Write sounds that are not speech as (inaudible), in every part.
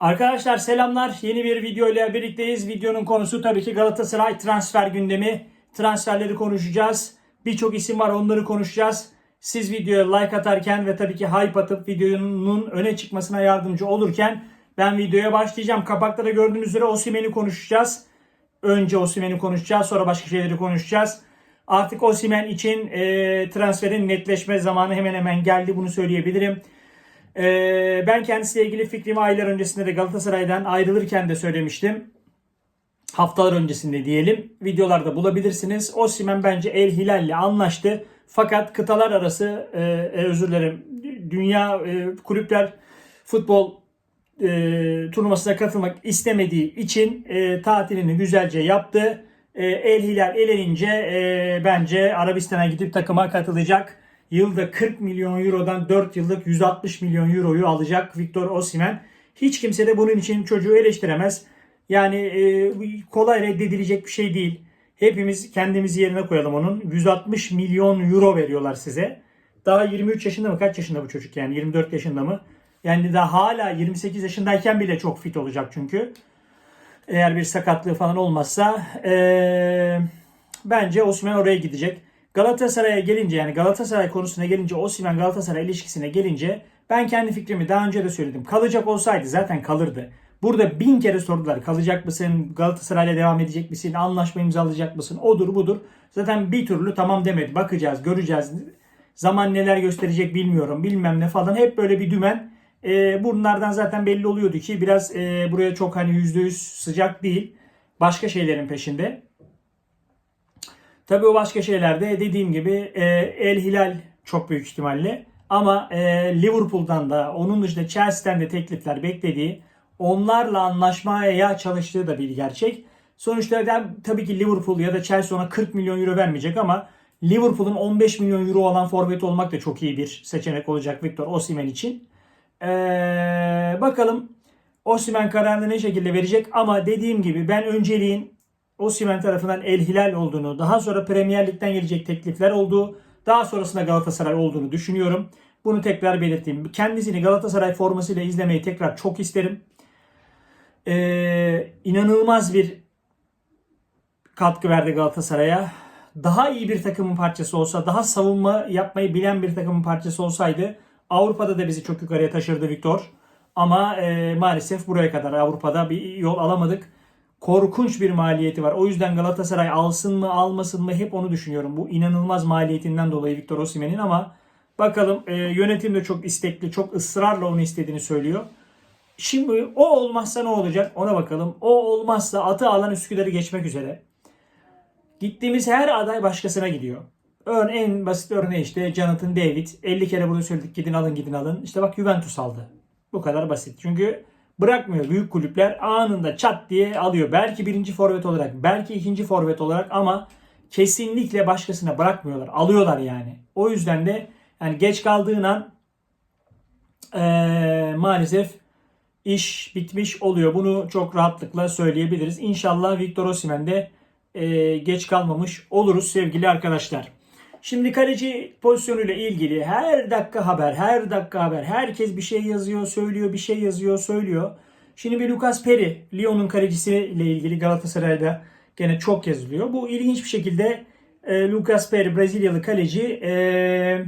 Arkadaşlar selamlar. Yeni bir video ile birlikteyiz. Videonun konusu tabii ki Galatasaray transfer gündemi. Transferleri konuşacağız. Birçok isim var onları konuşacağız. Siz videoya like atarken ve tabii ki hype atıp videonun öne çıkmasına yardımcı olurken ben videoya başlayacağım. Kapakta da gördüğünüz üzere Osimhen'i konuşacağız. Önce Osimhen'i konuşacağız sonra başka şeyleri konuşacağız. Artık Osimhen için e, transferin netleşme zamanı hemen hemen geldi bunu söyleyebilirim. Ee, ben kendisiyle ilgili fikrimi aylar öncesinde de Galatasaray'dan ayrılırken de söylemiştim. Haftalar öncesinde diyelim. Videolarda bulabilirsiniz. Osimhen bence El Hilal'le anlaştı. Fakat kıtalar arası e, e, özür dilerim. Dünya e, kulüpler futbol e, turnuvasına katılmak istemediği için e, tatilini güzelce yaptı. E, El Hilal elenince e, bence Arabistan'a gidip takıma katılacak. Yılda 40 milyon eurodan 4 yıllık 160 milyon euroyu alacak Victor Osimhen. Hiç kimse de bunun için çocuğu eleştiremez. Yani e, kolay reddedilecek bir şey değil. Hepimiz kendimizi yerine koyalım onun. 160 milyon euro veriyorlar size. Daha 23 yaşında mı? Kaç yaşında bu çocuk yani? 24 yaşında mı? Yani daha hala 28 yaşındayken bile çok fit olacak çünkü. Eğer bir sakatlığı falan olmazsa ee, bence Osimhen oraya gidecek. Galatasaray'a gelince yani Galatasaray konusuna gelince Osimhen Galatasaray ilişkisine gelince ben kendi fikrimi daha önce de söyledim. Kalacak olsaydı zaten kalırdı. Burada bin kere sordular. Kalacak mısın? Galatasaray'la devam edecek misin? Anlaşma imzalayacak mısın? Odur budur. Zaten bir türlü tamam demedi. Bakacağız, göreceğiz. Zaman neler gösterecek bilmiyorum. Bilmem ne falan. Hep böyle bir dümen. E, bunlardan zaten belli oluyordu ki biraz e, buraya çok hani %100 sıcak değil. Başka şeylerin peşinde. Tabii o başka şeylerde dediğim gibi e, El Hilal çok büyük ihtimalle. Ama e, Liverpool'dan da onun dışında Chelsea'den de teklifler beklediği, onlarla anlaşmaya çalıştığı da bir gerçek. Sonuçta tabii ki Liverpool ya da Chelsea ona 40 milyon euro vermeyecek ama Liverpool'un 15 milyon euro olan forvet olmak da çok iyi bir seçenek olacak Victor Osimhen için. Ee, bakalım Osimhen kararını ne şekilde verecek ama dediğim gibi ben önceliğin Osimhen tarafından El Hilal olduğunu, daha sonra Premier Lig'den gelecek teklifler olduğu, daha sonrasında Galatasaray olduğunu düşünüyorum. Bunu tekrar belirteyim. Kendisini Galatasaray formasıyla izlemeyi tekrar çok isterim. Ee, inanılmaz bir katkı verdi Galatasaray'a. Daha iyi bir takımın parçası olsa, daha savunma yapmayı bilen bir takımın parçası olsaydı Avrupa'da da bizi çok yukarıya taşırdı Victor. Ama e, maalesef buraya kadar Avrupa'da bir yol alamadık korkunç bir maliyeti var. O yüzden Galatasaray alsın mı almasın mı hep onu düşünüyorum. Bu inanılmaz maliyetinden dolayı Victor Osimhen'in ama bakalım e, yönetim de çok istekli, çok ısrarla onu istediğini söylüyor. Şimdi o olmazsa ne olacak ona bakalım. O olmazsa atı alan Üsküdar'ı geçmek üzere. Gittiğimiz her aday başkasına gidiyor. Örne en basit örneği işte Jonathan David. 50 kere burada söyledik gidin alın gidin alın. İşte bak Juventus aldı. Bu kadar basit. Çünkü bırakmıyor büyük kulüpler anında çat diye alıyor. Belki birinci forvet olarak, belki ikinci forvet olarak ama kesinlikle başkasına bırakmıyorlar. Alıyorlar yani. O yüzden de yani geç kaldığın an ee, maalesef iş bitmiş oluyor. Bunu çok rahatlıkla söyleyebiliriz. İnşallah Victor Osimhen de ee, geç kalmamış oluruz sevgili arkadaşlar. Şimdi kaleci pozisyonuyla ilgili her dakika haber, her dakika haber. Herkes bir şey yazıyor, söylüyor, bir şey yazıyor, söylüyor. Şimdi bir Lucas Perry, Lyon'un kalecisiyle ilgili Galatasaray'da gene çok yazılıyor. Bu ilginç bir şekilde e, Lucas Perry, Brezilyalı kaleci e,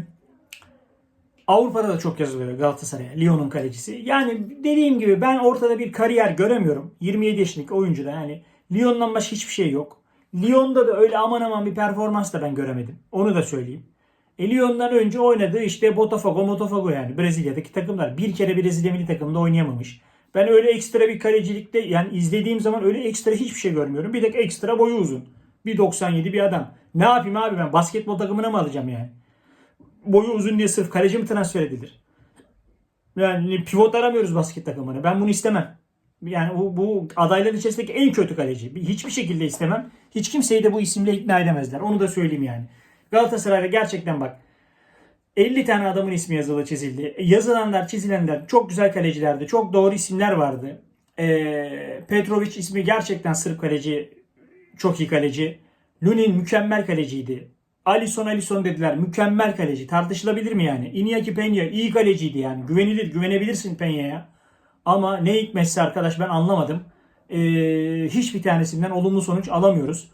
Avrupa'da da çok yazılıyor Galatasaray'a, Lyon'un kalecisi. Yani dediğim gibi ben ortada bir kariyer göremiyorum. 27 yaşındaki oyuncuda yani Lyon'dan başka hiçbir şey yok. Lyon'da da öyle aman aman bir performans da ben göremedim. Onu da söyleyeyim. E Lyon'dan önce oynadığı işte Botafogo, Botafogo yani Brezilya'daki takımlar. Bir kere Brezilya milli takımında oynayamamış. Ben öyle ekstra bir kalecilikte yani izlediğim zaman öyle ekstra hiçbir şey görmüyorum. Bir de ekstra boyu uzun. 1.97 bir adam. Ne yapayım abi ben basketbol takımına mı alacağım yani? Boyu uzun diye sırf kaleci mi transfer edilir? Yani pivot aramıyoruz basket takımına. Ben bunu istemem. Yani bu, bu adayların içerisindeki en kötü kaleci. Hiçbir şekilde istemem. Hiç kimseyi de bu isimle ikna edemezler. Onu da söyleyeyim yani. Galatasaray'da gerçekten bak 50 tane adamın ismi yazılı çizildi. Yazılanlar çizilenler çok güzel kalecilerdi. Çok doğru isimler vardı. Ee, Petrovic ismi gerçekten Sırp kaleci. Çok iyi kaleci. Lunin mükemmel kaleciydi. Alisson Alisson dediler. Mükemmel kaleci. Tartışılabilir mi yani? Iñaki Peña iyi kaleciydi yani. Güvenilir. Güvenebilirsin Peña'ya. Ama ne hikmetse arkadaş ben anlamadım. Ee, hiçbir tanesinden olumlu sonuç alamıyoruz.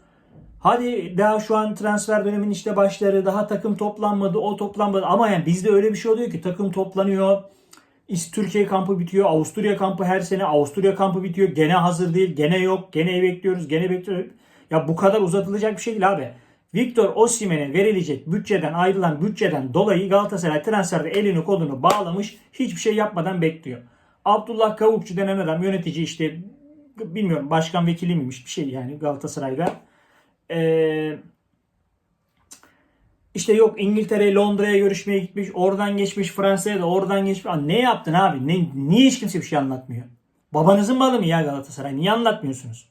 Hadi daha şu an transfer dönemin işte başları daha takım toplanmadı o toplanmadı ama yani bizde öyle bir şey oluyor ki takım toplanıyor. Türkiye kampı bitiyor. Avusturya kampı her sene. Avusturya kampı bitiyor. Gene hazır değil. Gene yok. Gene bekliyoruz. Gene bekliyoruz. Ya bu kadar uzatılacak bir şey değil abi. Victor Osimhen'e verilecek bütçeden ayrılan bütçeden dolayı Galatasaray transferde elini kolunu bağlamış. Hiçbir şey yapmadan bekliyor. Abdullah Kavukçu denen adam yönetici işte bilmiyorum başkan vekili miymiş bir şey yani Galatasaray'da. Eee işte yok İngiltere, Londra'ya görüşmeye gitmiş, oradan geçmiş Fransa'ya da oradan geçmiş. Aa, ne yaptın abi? Ne, niye hiç kimse bir şey anlatmıyor? Babanızın malı mı ya Galatasaray? Niye anlatmıyorsunuz?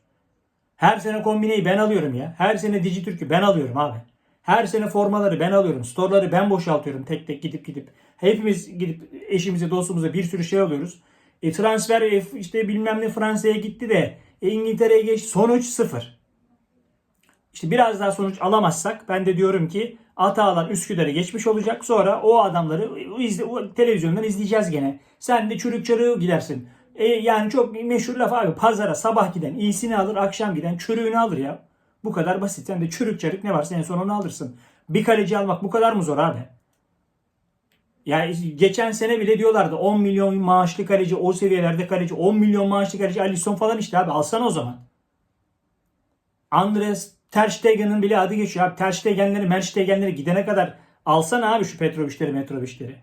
Her sene kombineyi ben alıyorum ya. Her sene Dijitürk'ü ben alıyorum abi. Her sene formaları ben alıyorum. Storeları ben boşaltıyorum tek tek gidip gidip. Hepimiz gidip eşimize dostumuza bir sürü şey alıyoruz. E, transfer e, işte bilmem ne Fransa'ya gitti de e, İngiltere'ye geçti. Sonuç sıfır. İşte biraz daha sonuç alamazsak ben de diyorum ki Atalan Üsküdar'ı geçmiş olacak. Sonra o adamları izle, o televizyondan izleyeceğiz gene. Sen de çürük çarığı gidersin. E, yani çok meşhur laf abi. Pazara sabah giden iyisini alır, akşam giden çürüğünü alır ya. Bu kadar basit. Sen de çürük çarık ne varsa en son onu alırsın. Bir kaleci almak bu kadar mı zor abi? Yani geçen sene bile diyorlardı 10 milyon maaşlı kaleci o seviyelerde kaleci 10 milyon maaşlı kaleci Alisson falan işte abi alsana o zaman. Andres Ter Stegen'in bile adı geçiyor abi. Ter Stegen'leri, Mer Stegen'leri gidene kadar alsana abi şu Petrovic'leri, Metrovic'leri.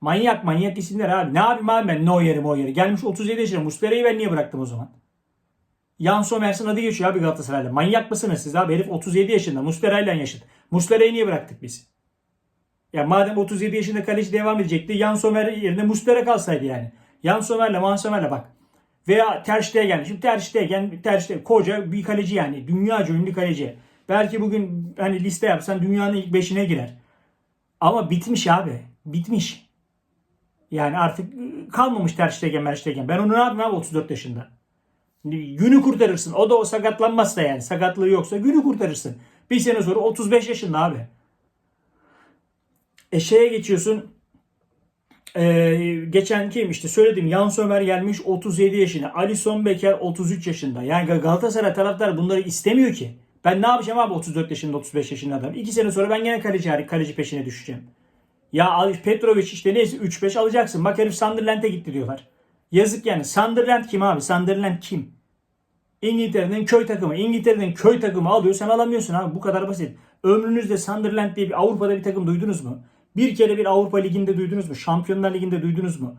Manyak manyak isimler abi. Ne yapayım abi ben Neuer'i Neuer'i. Gelmiş 37 yaşında. Muslera'yı ben niye bıraktım o zaman? Jan Sommers'ın adı geçiyor abi Galatasaray'da. Manyak mısınız siz abi? Herif 37 yaşında. Muslera'yla yaşıt. Muslera'yı niye bıraktık biz? Ya madem 37 yaşında kaleci devam edecekti. Jan Sommer yerine Muslera kalsaydı yani. Jan Sommer'le Man Sommer'le bak. Veya Ter Stegen. Şimdi Ter Stegen, Ter koca bir kaleci yani. Dünyaca ünlü kaleci. Belki bugün hani liste yapsan dünyanın ilk beşine girer. Ama bitmiş abi. Bitmiş. Yani artık ıı, kalmamış Ter Stegen, Mer Stegen. Ben onu ne yapayım abi 34 yaşında? Günü kurtarırsın. O da o sakatlanmazsa yani. Sakatlığı yoksa günü kurtarırsın. Bir sene sonra 35 yaşında abi. E şeye geçiyorsun. Ee, geçen kim işte söyledim Yan Sömer gelmiş 37 yaşında. Alisson Becker 33 yaşında. Yani Galatasaray taraftar bunları istemiyor ki. Ben ne yapacağım abi 34 yaşında 35 yaşında adam. 2 sene sonra ben gene kaleci, kaleci peşine düşeceğim. Ya Petrovic işte neyse 3-5 alacaksın. Bak herif Sunderland'e gitti diyorlar. Yazık yani. Sunderland kim abi? Sunderland kim? İngiltere'nin köy takımı. İngiltere'nin köy takımı alıyor sen alamıyorsun abi. Bu kadar basit. Ömrünüzde Sunderland diye bir Avrupa'da bir takım duydunuz mu? Bir kere bir Avrupa Ligi'nde duydunuz mu? Şampiyonlar Ligi'nde duydunuz mu?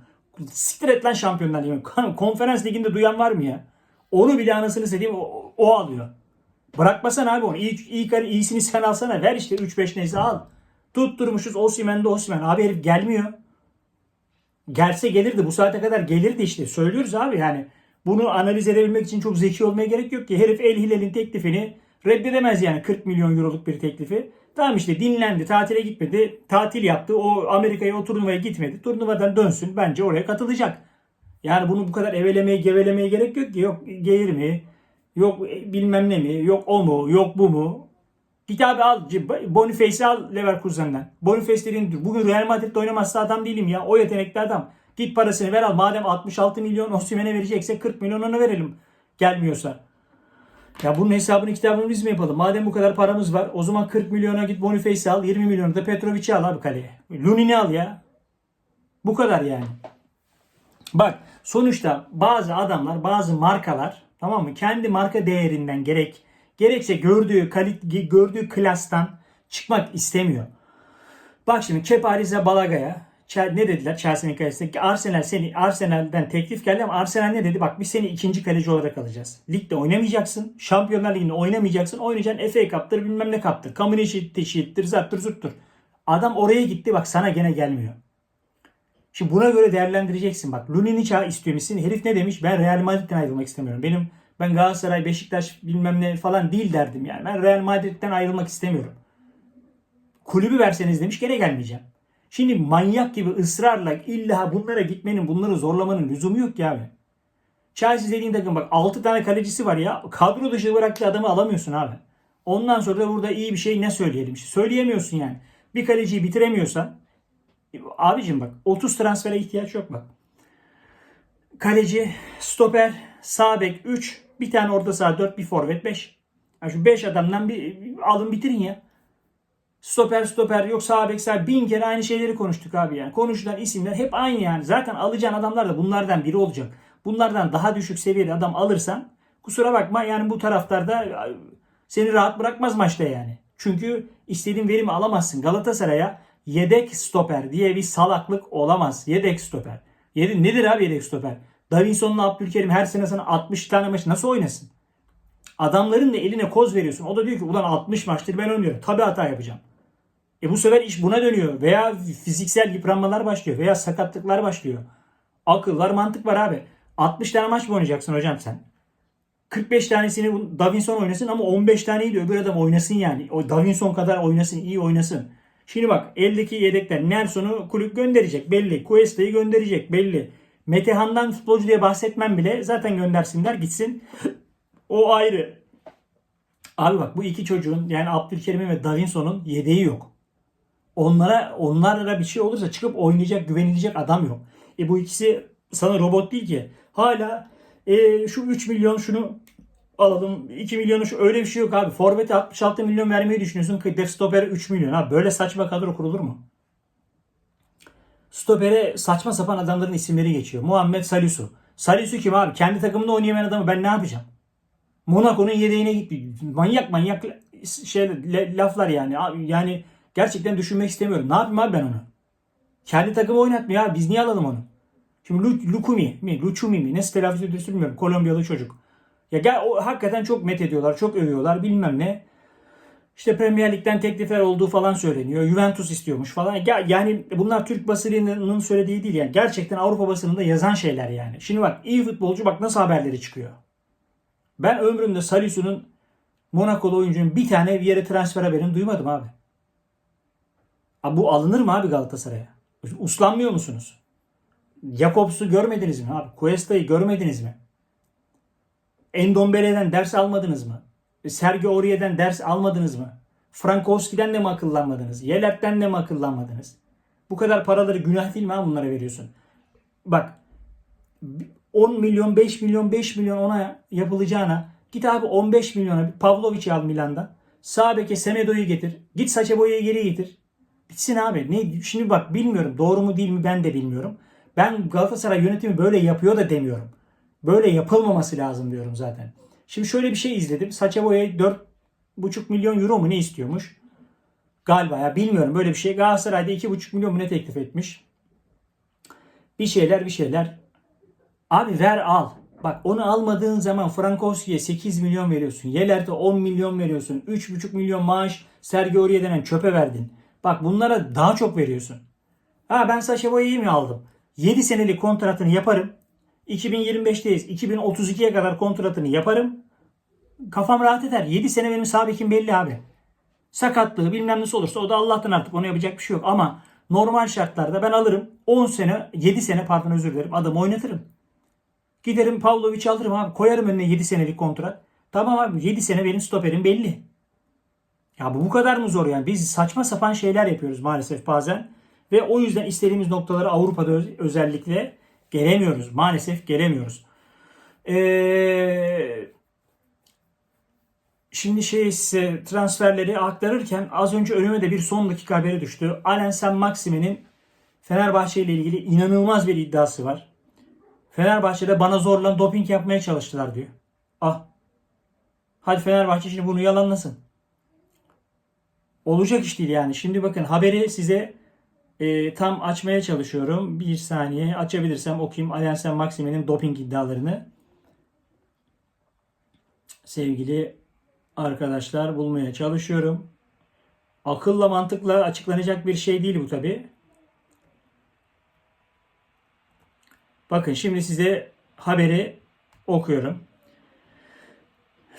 Siktir et lan Şampiyonlar Ligi'nde. Konferans Ligi'nde duyan var mı ya? Onu bile anasını satayım o, o alıyor. Bırakmasana abi onu. İlk hani iyisini sen alsana. Ver işte 3-5 neyse al. Tutturmuşuz Osimhen'de Osimhen. Abi herif gelmiyor. Gelse gelirdi. Bu saate kadar gelirdi işte. Söylüyoruz abi yani. Bunu analiz edebilmek için çok zeki olmaya gerek yok ki. Herif El Hilal'in teklifini reddedemez yani 40 milyon euroluk bir teklifi. Tamam işte dinlendi, tatile gitmedi, tatil yaptı. O Amerika'ya o turnuvaya gitmedi. Turnuvadan dönsün bence oraya katılacak. Yani bunu bu kadar evelemeye gevelemeye gerek yok ki. Yok gelir mi? Yok bilmem ne mi? Yok o mu? Yok bu mu? Git abi al. Boniface'i al Leverkusen'den. Boniface dediğin bugün Real Madrid'de oynamazsa adam değilim ya. O yetenekli adam. Git parasını ver al. Madem 66 milyon Osimhen'e verecekse 40 milyon ona verelim. Gelmiyorsa. Ya bunun hesabını kitabını biz mi yapalım? Madem bu kadar paramız var o zaman 40 milyona git Boniface'i al. 20 milyonu da Petrovic'i al abi kaleye. Lunin'i al ya. Bu kadar yani. Bak sonuçta bazı adamlar bazı markalar tamam mı? Kendi marka değerinden gerek gerekse gördüğü kalit gördüğü klastan çıkmak istemiyor. Bak şimdi Kepa Arrizabalaga ne dediler Chelsea'nin kalesinde? Arsenal seni Arsenal'den teklif geldi ama Arsenal ne dedi? Bak biz seni ikinci kaleci olarak alacağız. Ligde oynamayacaksın. Şampiyonlar Ligi'nde oynamayacaksın. Oynayacaksın FA Cup'tır bilmem ne Cup'tır. Community Shield'tir zarttır zurttur. Adam oraya gitti bak sana gene gelmiyor. Şimdi buna göre değerlendireceksin bak. Lunin'i çağ istiyor musun? Herif ne demiş? Ben Real Madrid'den ayrılmak istemiyorum. Benim ben Galatasaray, Beşiktaş bilmem ne falan değil derdim yani. Ben Real Madrid'den ayrılmak istemiyorum. Kulübü verseniz demiş gene gelmeyeceğim. Şimdi manyak gibi ısrarla illa bunlara gitmenin, bunları zorlamanın lüzumu yok ki abi. Chelsea dediğin takım bak 6 tane kalecisi var ya. Kadro dışı bıraktığı adamı alamıyorsun abi. Ondan sonra da burada iyi bir şey ne söyleyelim. Söyleyemiyorsun yani. Bir kaleciyi bitiremiyorsan abicim bak 30 transfere ihtiyaç yok bak. kaleci, stoper, sağ bek 3, bir tane orta saha 4, bir forvet 5. Yani şu 5 adamdan bir alın bitirin ya. Stoper stoper yok sağ bek bin kere aynı şeyleri konuştuk abi yani. Konuşulan isimler hep aynı yani. Zaten alacağın adamlar da bunlardan biri olacak. Bunlardan daha düşük seviyeli adam alırsan kusura bakma yani bu taraftarda seni rahat bırakmaz maçta yani. Çünkü istediğin verimi alamazsın. Galatasaray'a yedek stoper diye bir salaklık olamaz. Yedek stoper. Yedi, nedir abi yedek stoper? Davinson'la Abdülkerim her sene sana 60 tane maç nasıl oynasın? Adamların da eline koz veriyorsun. O da diyor ki ulan 60 maçtır ben oynuyorum. Tabii hata yapacağım. E bu sefer iş buna dönüyor. Veya fiziksel yıpranmalar başlıyor. Veya sakatlıklar başlıyor. Akıllar mantık var abi. 60 tane maç mı oynayacaksın hocam sen? 45 tanesini Davinson oynasın ama 15 taneyi de öbür adam oynasın yani. O Davinson kadar oynasın, iyi oynasın. Şimdi bak eldeki yedekler Nelson'u kulüp gönderecek belli. Cuesta'yı gönderecek belli. Metehan'dan futbolcu diye bahsetmem bile zaten göndersinler gitsin. o ayrı. Abi bak bu iki çocuğun yani Abdülkerim'in ve Davinson'un yedeği yok. Onlara onlara bir şey olursa çıkıp oynayacak, güvenilecek adam yok. E bu ikisi sana robot değil ki. Hala e, şu 3 milyon şunu alalım. 2 milyonu şu öyle bir şey yok abi. Forvet'e 66 milyon vermeyi düşünüyorsun. Def stopere 3 milyon. Abi böyle saçma kadro kurulur mu? Stopere saçma sapan adamların isimleri geçiyor. Muhammed Salisu. Salisu kim abi? Kendi takımında oynayamayan adamı ben ne yapacağım? Monaco'nun yedeğine gitti. Manyak manyak şey laflar yani. Yani gerçekten düşünmek istemiyorum. Ne yapayım abi ben onu? Kendi takımı oynatmıyor abi. Biz niye alalım onu? Şimdi Lu- Lukumi mi? Luchumi mi? Nasıl telaffuz ediyorsun bilmiyorum. Kolombiyalı çocuk. Ya gel o hakikaten çok met ediyorlar. Çok övüyorlar bilmem ne. İşte Premier Lig'den teklifler olduğu falan söyleniyor. Juventus istiyormuş falan. Ya, yani bunlar Türk basınının söylediği değil yani. Gerçekten Avrupa basınında yazan şeyler yani. Şimdi bak iyi futbolcu bak nasıl haberleri çıkıyor. Ben ömrümde Salisu'nun Monakolu oyuncunun bir tane bir yere transfer haberini duymadım abi. Abi bu alınır mı abi Galatasaray'a? Uslanmıyor musunuz? Jakobs'u görmediniz mi abi? Cuesta'yı görmediniz mi? Endombele'den ders almadınız mı? Sergio Aurier'den ders almadınız mı? Frankowski'den de mi akıllanmadınız? Yelert'ten de mi akıllanmadınız? Bu kadar paraları günah değil mi abi bunlara veriyorsun? Bak 10 milyon, 5 milyon, 5 milyon ona yapılacağına git abi 15 milyona Pavlovic'i al Milan'da. Sağ beke Semedo'yu getir. Git Saça Boya'yı geri getir. Bitsin abi. Ne, şimdi bak bilmiyorum doğru mu değil mi ben de bilmiyorum. Ben Galatasaray yönetimi böyle yapıyor da demiyorum. Böyle yapılmaması lazım diyorum zaten. Şimdi şöyle bir şey izledim. Saça Boya 4,5 milyon euro mu ne istiyormuş? Galiba ya bilmiyorum böyle bir şey. Galatasaray'da 2,5 milyon mu ne teklif etmiş? Bir şeyler bir şeyler. Abi ver al. Bak onu almadığın zaman Frankowski'ye 8 milyon veriyorsun. Yeler'de 10 milyon veriyorsun. 3,5 milyon maaş Sergio Aurier denen çöpe verdin. Bak bunlara daha çok veriyorsun. Ha ben Saşa Boya'yı mı aldım? 7 senelik kontratını yaparım. 2025'teyiz. 2032'ye kadar kontratını yaparım. Kafam rahat eder. 7 sene benim sabikim belli abi. Sakatlığı bilmem nasıl olursa o da Allah'tan artık ona yapacak bir şey yok. Ama normal şartlarda ben alırım 10 sene 7 sene pardon özür dilerim adamı oynatırım. Giderim Pavlovic'i alırım abi. Koyarım önüne 7 senelik kontrat. Tamam abi 7 sene benim stoperim belli. Ya bu bu kadar mı zor yani? Biz saçma sapan şeyler yapıyoruz maalesef bazen. Ve o yüzden istediğimiz noktalara Avrupa'da öz- özellikle gelemiyoruz. Maalesef gelemiyoruz. Ee, şimdi şey size transferleri aktarırken az önce önüme de bir son dakika haberi düştü. Alen Sen Maxime'nin Fenerbahçe ile ilgili inanılmaz bir iddiası var. Fenerbahçe'de bana zorla doping yapmaya çalıştılar diyor. Ah. Hadi Fenerbahçe şimdi bunu yalanlasın. Olacak iş değil yani. Şimdi bakın haberi size e, tam açmaya çalışıyorum. Bir saniye açabilirsem okuyayım. Aliansen Maxime'nin doping iddialarını. Sevgili arkadaşlar bulmaya çalışıyorum. Akılla mantıkla açıklanacak bir şey değil bu tabi. Bakın şimdi size haberi okuyorum.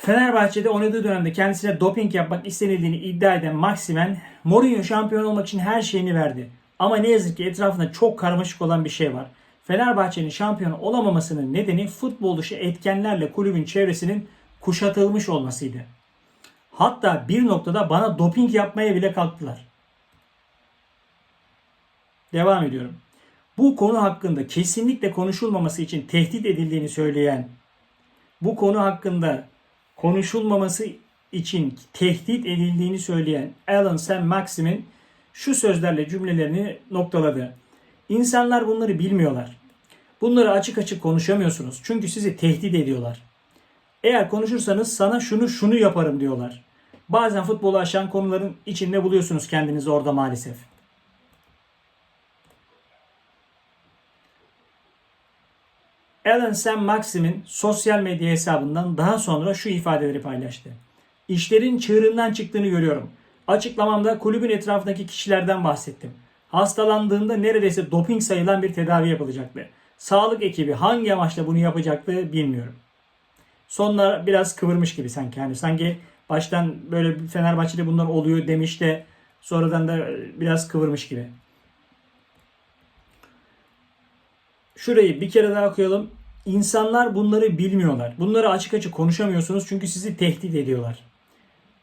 Fenerbahçe'de oynadığı dönemde kendisine doping yapmak istenildiğini iddia eden Maximen, Mourinho şampiyon olmak için her şeyini verdi. Ama ne yazık ki etrafında çok karmaşık olan bir şey var. Fenerbahçe'nin şampiyon olamamasının nedeni futbol dışı etkenlerle kulübün çevresinin kuşatılmış olmasıydı. Hatta bir noktada bana doping yapmaya bile kalktılar. Devam ediyorum. bu konu hakkında kesinlikle konuşulmaması için tehdit edildiğini söyleyen, bu konu hakkında konuşulmaması için tehdit edildiğini söyleyen Alan Sam Maxim'in şu sözlerle cümlelerini noktaladı. İnsanlar bunları bilmiyorlar. Bunları açık açık konuşamıyorsunuz. Çünkü sizi tehdit ediyorlar. Eğer konuşursanız sana şunu şunu yaparım diyorlar. Bazen futbolu aşan konuların içinde buluyorsunuz kendinizi orada maalesef. Alan Sam Maxim'in sosyal medya hesabından daha sonra şu ifadeleri paylaştı. İşlerin çığırından çıktığını görüyorum. Açıklamamda kulübün etrafındaki kişilerden bahsettim. Hastalandığında neredeyse doping sayılan bir tedavi yapılacaktı. Sağlık ekibi hangi amaçla bunu yapacaktı bilmiyorum. Sonlar biraz kıvırmış gibi sanki. Yani sanki baştan böyle Fenerbahçe'de bunlar oluyor demiş de sonradan da biraz kıvırmış gibi. Şurayı bir kere daha okuyalım. İnsanlar bunları bilmiyorlar. Bunları açık açık konuşamıyorsunuz çünkü sizi tehdit ediyorlar.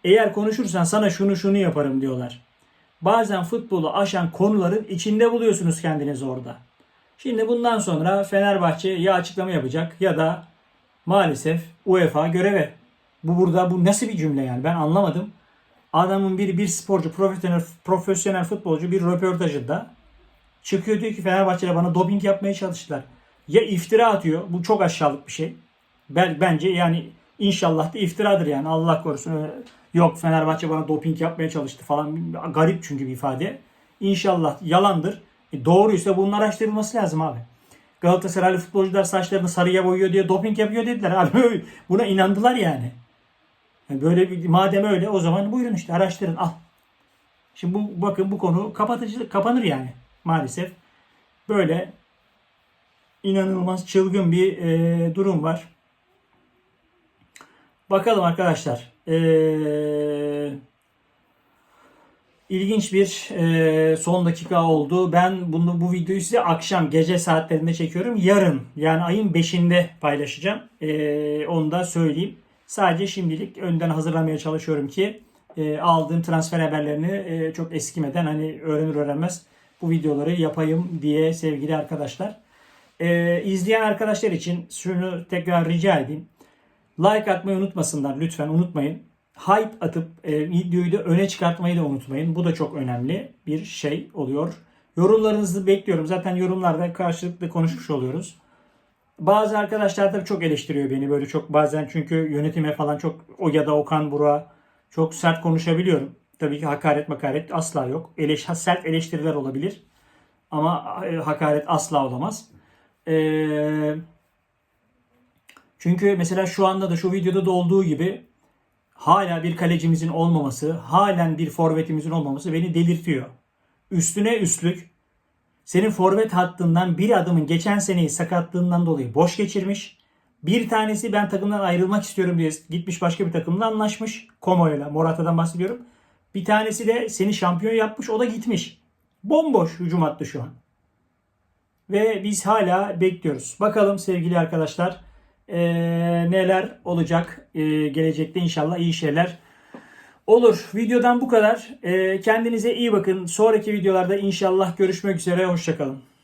Eğer konuşursan sana şunu şunu yaparım diyorlar. Bazen futbolu aşan konuların içinde buluyorsunuz kendinizi orada. Şimdi bundan sonra Fenerbahçe ya açıklama yapacak ya da maalesef UEFA göreve. Bu burada bu nasıl bir cümle yani ben anlamadım. Adamın biri bir sporcu, profesyonel, profesyonel futbolcu bir röportajında çıkıyor diyor ki Fenerbahçe'de bana doping yapmaya çalıştılar. Ya iftira atıyor. Bu çok aşağılık bir şey. Ben, bence yani inşallah da iftiradır yani Allah korusun. Yok Fenerbahçe bana doping yapmaya çalıştı falan. Garip çünkü bir ifade. İnşallah yalandır. E doğruysa bunun araştırılması lazım abi. Galatasaraylı futbolcular saçlarını sarıya boyuyor diye doping yapıyor dediler. Abi (laughs) buna inandılar yani. yani böyle bir, madem öyle o zaman buyurun işte araştırın al. Şimdi bu bakın bu konu kapatıcı kapanır yani maalesef. Böyle inanılmaz çılgın bir e, durum var. Bakalım arkadaşlar. Ee, ilginç bir e, son dakika oldu. Ben bunu bu videoyu size akşam gece saatlerinde çekiyorum. Yarın yani ayın 5'inde paylaşacağım. Ee, onu da söyleyeyim. Sadece şimdilik önden hazırlamaya çalışıyorum ki e, aldığım transfer haberlerini e, çok eskimeden hani öğrenir öğrenmez bu videoları yapayım diye sevgili arkadaşlar. Ee, izleyen arkadaşlar için şunu tekrar rica edeyim. Like atmayı unutmasınlar lütfen unutmayın. Hype atıp e, videoyu da öne çıkartmayı da unutmayın. Bu da çok önemli bir şey oluyor. Yorumlarınızı bekliyorum. Zaten yorumlarda karşılıklı konuşmuş oluyoruz. Bazı arkadaşlar da çok eleştiriyor beni böyle çok bazen çünkü yönetime falan çok o ya da Okan Burak'a çok sert konuşabiliyorum. Tabii ki hakaret makaret asla yok. Eleş, sert eleştiriler olabilir. Ama e, hakaret asla olamaz. Eee çünkü mesela şu anda da şu videoda da olduğu gibi hala bir kalecimizin olmaması, halen bir forvetimizin olmaması beni delirtiyor. Üstüne üstlük senin forvet hattından bir adımın geçen seneyi sakatlığından dolayı boş geçirmiş. Bir tanesi ben takımdan ayrılmak istiyorum diye gitmiş başka bir takımla anlaşmış. Como ile Morata'dan bahsediyorum. Bir tanesi de seni şampiyon yapmış o da gitmiş. Bomboş hücum hattı şu an. Ve biz hala bekliyoruz. Bakalım sevgili arkadaşlar e, neler olacak e, gelecekte inşallah iyi şeyler olur. Videodan bu kadar. E, kendinize iyi bakın. Sonraki videolarda inşallah görüşmek üzere. Hoşçakalın.